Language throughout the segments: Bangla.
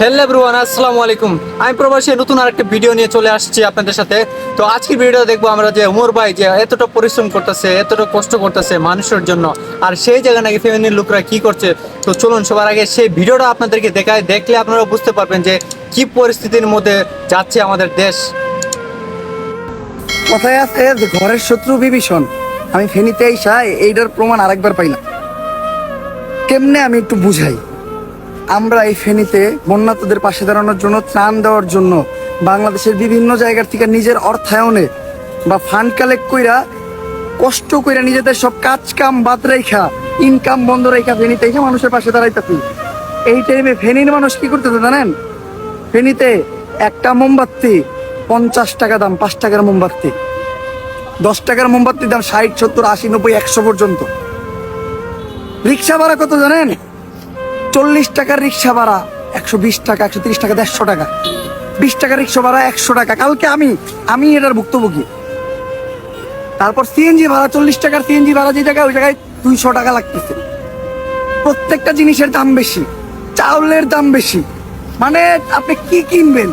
হ্যালো এভরিওয়ান আসসালামু আলাইকুম। আমি প্রবাসী, নতুন আরেকটা ভিডিও নিয়ে চলে আসছি আপনাদের সাথে। তো আজকের ভিডিও দেখব আমরা যে উমর ভাই যে এতটা পরিশ্রম করতেছে, এতটা কষ্ট করতেছে মানুষের জন্য, আর সেই জায়গা নাকি ফ্যামিলির লোকরা কি করছে। তো চলুন, সবার আগে সেই ভিডিওটা আপনাদেরকে দেখায়, দেখলে আপনারা বুঝতে পারবেন যে কি পরিস্থিতির মধ্যে যাচ্ছে আমাদের দেশ। কথায় আছে ঘরের শত্রু বিভীষণ। আমি ফেনীতে আইসা এইটার প্রমাণ আরেকবার পাইলাম। কেমনে আমি একটু বুঝাই? আমরা এই ফেনীতে বন্যাতদের পাশে দাঁড়ানোর জন্য ত্রাণ দেওয়ার জন্য বাংলাদেশের বিভিন্ন জায়গার থেকে নিজের অর্থায়নে বা ফান্ড কালেক্ট কইরা, কষ্ট কইরা নিজেদের সব কাজ কাম বাদ রেখা ইনকাম বন্ধ রেখা ফেনীতে এসে মানুষের পাশে দাঁড়াইতেছি। এই টাইমে ফেনীর মানুষ কি করতেছে জানেন? ফেনীতে একটা মোমবাতি পঞ্চাশ টাকা দাম, পাঁচ টাকার মোমবাতি। দশ টাকার মোমবাতির দাম ষাট, সত্তর, আশি, নব্বই, একশো পর্যন্ত। রিক্সা ভাড়া কত জানেন? চল্লিশ টাকার রিক্সা ভাড়া, একশো বিশ টাকা, একশো তিরিশ টাকা, দেড়শো টাকা। বিশ টাকার রিক্সা ভাড়া, একশো টাকা। কালকে আমি আমি এটার ভুক্তভোগী। তারপর সিএনজি ভাড়া, চল্লিশ টাকার সিএনজি ভাড়া যে জায়গায়, ওই জায়গায় দুইশো টাকা লাগতেছে। প্রত্যেকটা জিনিসের দাম বেশি, চাউলের দাম বেশি। মানে আপনি কি কিনবেন?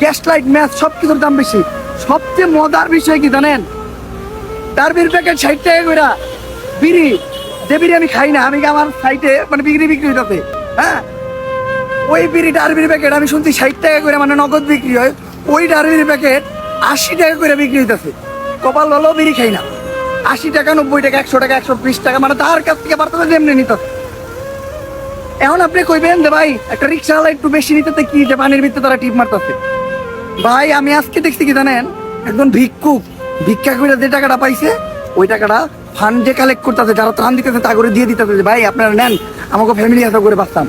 গ্যাস লাইট, ম্যাচ সব কিছুর দাম বেশি। সবচেয়ে মজার বিষয় কি জানেন? ডারবির প্যাকেট ষাট টাকা করে বিড়ি যে বিড়ি আমি খাই না, আমি আমার সাইটে মানে বিক্রি বিক্রি হইতেছে? হ্যাঁ? ওই বিড়ি ডারবির প্যাকেট আমি শুনছি ষাট টাকা করে মানে নগদ বিক্রি হয়, ওই ডারবির প্যাকেট আশি টাকা করে বিক্রি হইতেছে। কপাল ভালো, বিড়ি খাই না। আশি টাকা, নব্বই টাকা, একশো টাকা, একশো বিশ টাকা মানে তার কাছ থেকে বাড়তেছে যেমনি নিতেছে এখন আপনি কইবেন যে ভাই, একটা রিক্সাওয়ালা একটু বেশি নিতে কি যে পানির ভিতরে তারা টিপ মারতেছে? ভাই, আমি আজকে দেখছি কি জানেন? একজন ভিক্ষুক, ভিক্ষা করে যে টাকাটা পাইছে, ওই টাকাটা ফান্ড যে কালেক্ট করতেছে, যারা ত্রাণ দিতেছে, তা করে দিয়ে দিতেছে ভাই, আপনারা নেন, আমাকে ফ্যামিলি হাতে করে বাঁচতাম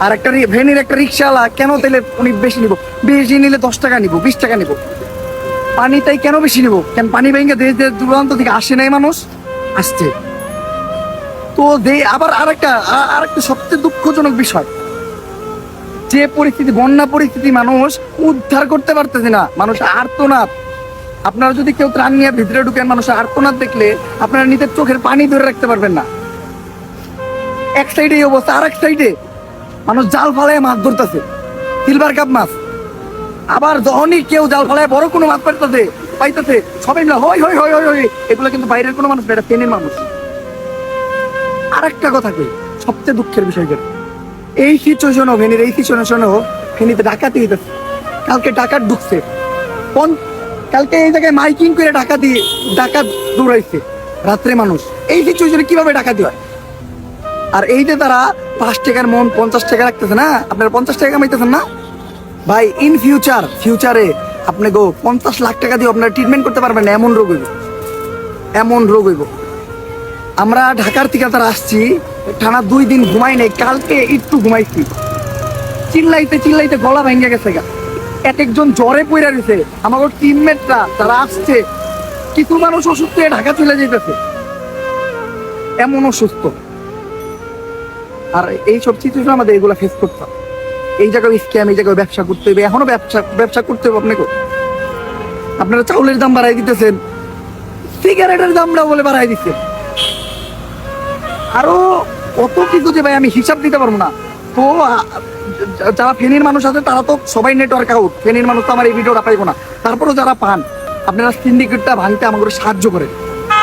আর একটা ভ্যানের একটা রিক্সাওয়ালা কেন তাহলে উনি বেশি নিব? বেশি নিলে দশ টাকা নিব, বিশ টাকা নিব। পানি তাই কেন বেশি নিব? কেন পানি ভেঙে দেশ দেশ দূরান্ত থেকে আসে নাই মানুষ? আসছে। তো দে আবার আরেকটা, আ- আরেকটা সবচেয়ে দুঃখজনক বিষয়। যে পরিস্থিতি, বন্যা পরিস্থিতি মানুষ উদ্ধার করতে পারতেছে না। মানুষ আর্তনাদ। আপনারা যদি কেউ ত্রাণ নিয়ে ভিতরে ঢুকেন মানুষের আর্তনাদ দেখলে, আপনারা নিজের চোখের পানি ধরে রাখতে পারবেন না। এক সাইডে এই অবস্থা আর এক সাইডে মানুষ জাল ফালায় মাছ ধরতেছে। সিলভার কাপ মাছ। আবার যখনই কেউ জাল ফালায়, বড় কোনো মাছ পাইতেছে পাইতেছে, সবাই মিলে হই হই হই হই এগুলো কিন্তু বাইরের কোনো মানুষ এটা পেনের মানুষ। আর একটা কথা কই, সবচেয়ে দুঃখের বিষয় যেটা এই সিচুয়েশনও ফেনীর এই সিচুয়েশনও ফেনীতে ডাকাতি হইতেছে। কালকে ডাকাত ঢুকছে। কোন কালকে এই জায়গায় মাইকিং করে ডাকা দিয়ে ডাকাত দৌড়াইছে রাত্রে মানুষ। এই সিচুয়েশনে কীভাবে ডাকাতি হয়? আর এই যে তারা পাঁচ টাকার মন পঞ্চাশ টাকা রাখতেছে না, আপনারা পঞ্চাশ টাকা কামাইতেছেন না? ভাই ইন ফিউচার ফিউচারে আপনি গো পঞ্চাশ লাখ টাকা দিয়ে আপনারা ট্রিটমেন্ট করতে পারবেন না, এমন রোগ হইব। এমন রোগ হইব। আমরা ঢাকার থেকে তারা আসছি, টানা দুই দিন ঘুমাই নাই, কালকে একটু ঘুমাইছি। চিল্লাইতে চিল্লাইতে গলা ভেঙে গেছে গা। এক একজন জ্বরে পড়ে রয়েছে আমার টিমমেটরা তারা আসছে। কিছু মানুষ অসুস্থ হয়ে ঢাকা চলে যেতেছে এমন অসুস্থ। আর এই সব সিচুয়েশন আমাদের এগুলা ফেস করতে। এই জায়গায় স্ক্যাম এই জায়গায় ব্যবসা করতে হবে। এখনও ব্যবসা ব্যবসা করতে হবে আপনাকে। আপনারা চাউলের দাম বাড়াই দিতেছেন। সিগারেটের দামটা বলে বাড়াই দিচ্ছে আরও কত কিছু যে ভাই, আমি হিসাব দিতে পারব না। তো যারা ফেনীর মানুষ আছে, তারা তো সবাই নেটওয়ার্ক আউট ফেনীর মানুষ তো আমার এই ভিডিওটা পাইবো না। তারপরেও যারা পান, আপনারা সিন্ডিকেটটা ভাঙতে আমাকে সাহায্য করেন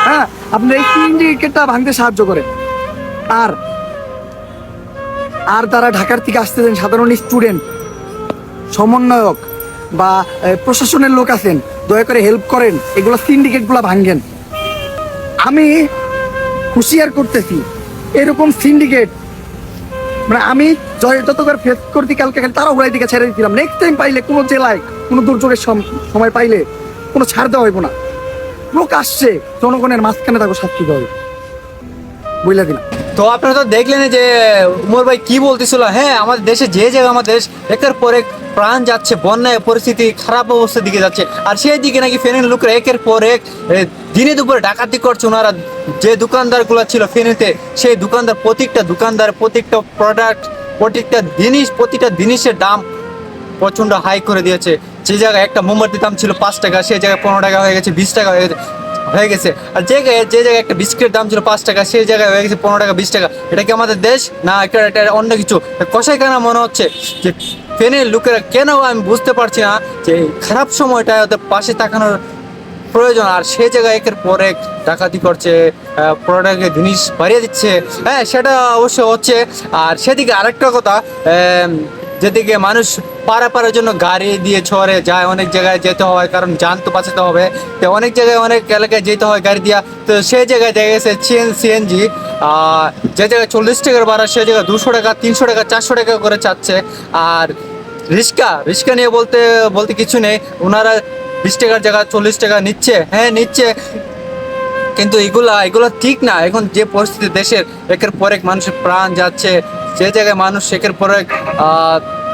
হ্যাঁ আপনারা এই সিন্ডিকেটটা ভাঙতে সাহায্য করেন আর আর তারা ঢাকার থেকে আসতেছেন, সাধারণ স্টুডেন্ট সমন্বয়ক বা প্রশাসনের লোক আছেন, দয়া করে হেল্প করেন, এগুলো সিন্ডিকেটগুলো ভাঙেন। আমি হুঁশিয়ার করতেছি, এরকম সিন্ডিকেট মানে আমি যতবার ফেস করতে কালকে খালি তারা উড়াই দিকে ছেড়ে দিয়েছিলাম নেক্সট টাইম পাইলে কোনো জেলায়, কোনো দুর্যোগের সম- সময় পাইলে কোনো ছাড় দেওয়া হইব না। লোক আসছে, জনগণের মাঝখানে তাকে শাস্তি দেওয়া বুঝলে বুঝলা দিলাম তো আপনারা তো দেখলেন যে উমর ভাই কি বলতেছিল? হ্যাঁ আমাদের দেশে যে জায়গা আমাদের দেশ, একের পর এক প্রাণ যাচ্ছে, বন্যায় পরিস্থিতি, খারাপ অবস্থার দিকে যাচ্ছে। আর সেই দিকে নাকি ফেনীর লোকেরা একের পর এক দিনে দুপুরে ডাকাতি করছে। ওনারা যে দোকানদারগুলো ছিল ফেনীতে, সেই দোকানদার প্রত্যেকটা দোকানদার প্রত্যেকটা প্রোডাক্ট প্রত্যেকটা জিনিস, প্রতিটা জিনিসের দাম প্রচণ্ড হাই করে দিয়েছে। যে জায়গায় একটা মোমবাতির দাম ছিল পাঁচ টাকা, সেই জায়গায় পনেরো টাকা হয়ে গেছে, বিশ টাকা হয়ে গেছে হয়ে গেছে। আর যে জায়গায়- যে জায়গায় একটা বিস্কিটের দাম ছিল পাঁচ টাকা, সেই জায়গায় হয়ে গেছে পনেরো টাকা, বিশ টাকা। এটা কি আমাদের দেশ? না, এটা এটা অন্য কিছু। কষাই কেন মনে হচ্ছে যে ফেনের লোকেরা, কেন আমি বুঝতে পারছি না যে খারাপ সময়টায় ওদের পাশে তাকানোর প্রয়োজন। আর সে জায়গায় একের পর এক ডাকাতি করছে প্রোডাক্টের জিনিস বাড়িয়ে দিচ্ছে। হ্যাঁ সেটা অবশ্য হচ্ছে। আর সেদিকে আরেকটা কথা যেদিকে মানুষ পারাপারের জন্য গাড়ি দিয়ে ছড়ে যায়, অনেক জায়গায় যেতে হয়, কারণ যান তো বাঁচাতে হবে। তো অনেক জায়গায়, অনেক এলাকায় যেতে হয় গাড়ি দিয়া। তো সেই জায়গায় দেখা গেছে সিএন সিএনজি যে জায়গায় চল্লিশ টাকার ভাড়া সেই জায়গায় দুশো টাকা, তিনশো টাকা, চারশো টাকা করে চাচ্ছে। আর রিক্সা রিক্সা নিয়ে বলতে বলতে কিছু নেই। ওনারা বিশ টাকার জায়গায় চল্লিশ টাকা নিচ্ছে। হ্যাঁ নিচ্ছে। কিন্তু এগুলা, এগুলো ঠিক না। এখন যে পরিস্থিতি দেশের, একের পর এক মানুষের প্রাণ যাচ্ছে। যে জায়গায় মানুষ, একের পর এক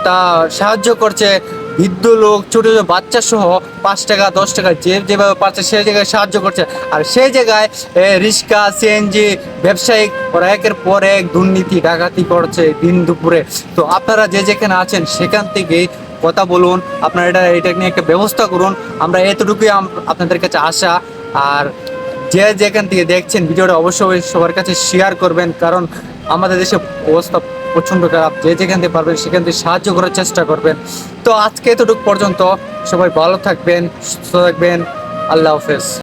তা সাহায্য করছে বৃদ্ধ লোক, ছোট ছোট বাচ্চা সহ পাঁচ টাকা, দশ টাকা যে যেভাবে পাচ্ছে সেই জায়গায় সাহায্য করছে। আর সেই জায়গায় রিক্সা সিএনজি ব্যবসায়িক, ওরা একের পর এক দুর্নীতি, ডাকাতি করছে দিন দুপুরে। তো আপনারা যে যেখানে আছেন সেখান থেকে কথা বলুন, আপনারা এটা এটা নিয়ে একটা ব্যবস্থা করুন। আমরা এতটুকুই আপনাদের কাছে আসা আর যে যেখান থেকে দেখছেন, ভিডিওটা অবশ্যই সবার কাছে শেয়ার করবেন, কারণ আমাদের দেশে অবস্থা প্রচণ্ড খারাপ। যে যেখান থেকে পারবেন, সেখান থেকে সাহায্য করার চেষ্টা করবেন। তো আজকে এতটুকু পর্যন্ত সবাই ভালো থাকবেন, সুস্থ থাকবেন। আল্লাহ হাফেজ।